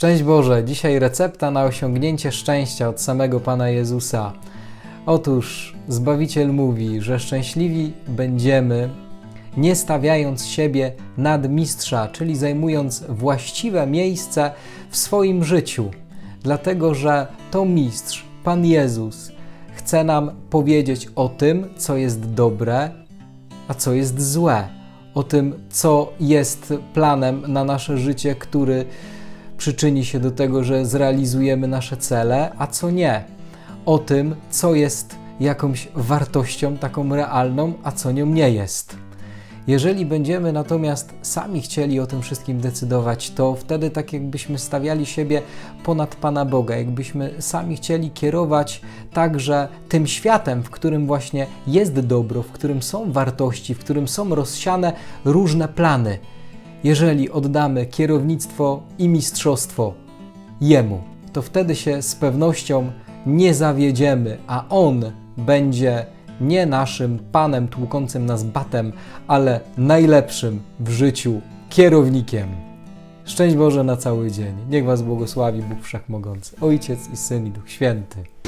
Szczęść Boże, dzisiaj recepta na osiągnięcie szczęścia od samego Pana Jezusa. Otóż Zbawiciel mówi, że szczęśliwi będziemy nie stawiając siebie nad mistrza, czyli zajmując właściwe miejsce w swoim życiu, dlatego że to mistrz, Pan Jezus, chce nam powiedzieć o tym, co jest dobre, a co jest złe, o tym, co jest planem na nasze życie, który przyczyni się do tego, że zrealizujemy nasze cele, a co nie. O tym, co jest jakąś wartością taką realną, a co nią nie jest. Jeżeli będziemy natomiast sami chcieli o tym wszystkim decydować, to wtedy tak jakbyśmy stawiali siebie ponad Pana Boga, jakbyśmy sami chcieli kierować także tym światem, w którym właśnie jest dobro, w którym są wartości, w którym są rozsiane różne plany. Jeżeli oddamy kierownictwo i mistrzostwo Jemu, to wtedy się z pewnością nie zawiedziemy, a On będzie nie naszym Panem tłukącym nas batem, ale najlepszym w życiu kierownikiem. Szczęść Boże na cały dzień. Niech Was błogosławi Bóg Wszechmogący, Ojciec i Syn i Duch Święty.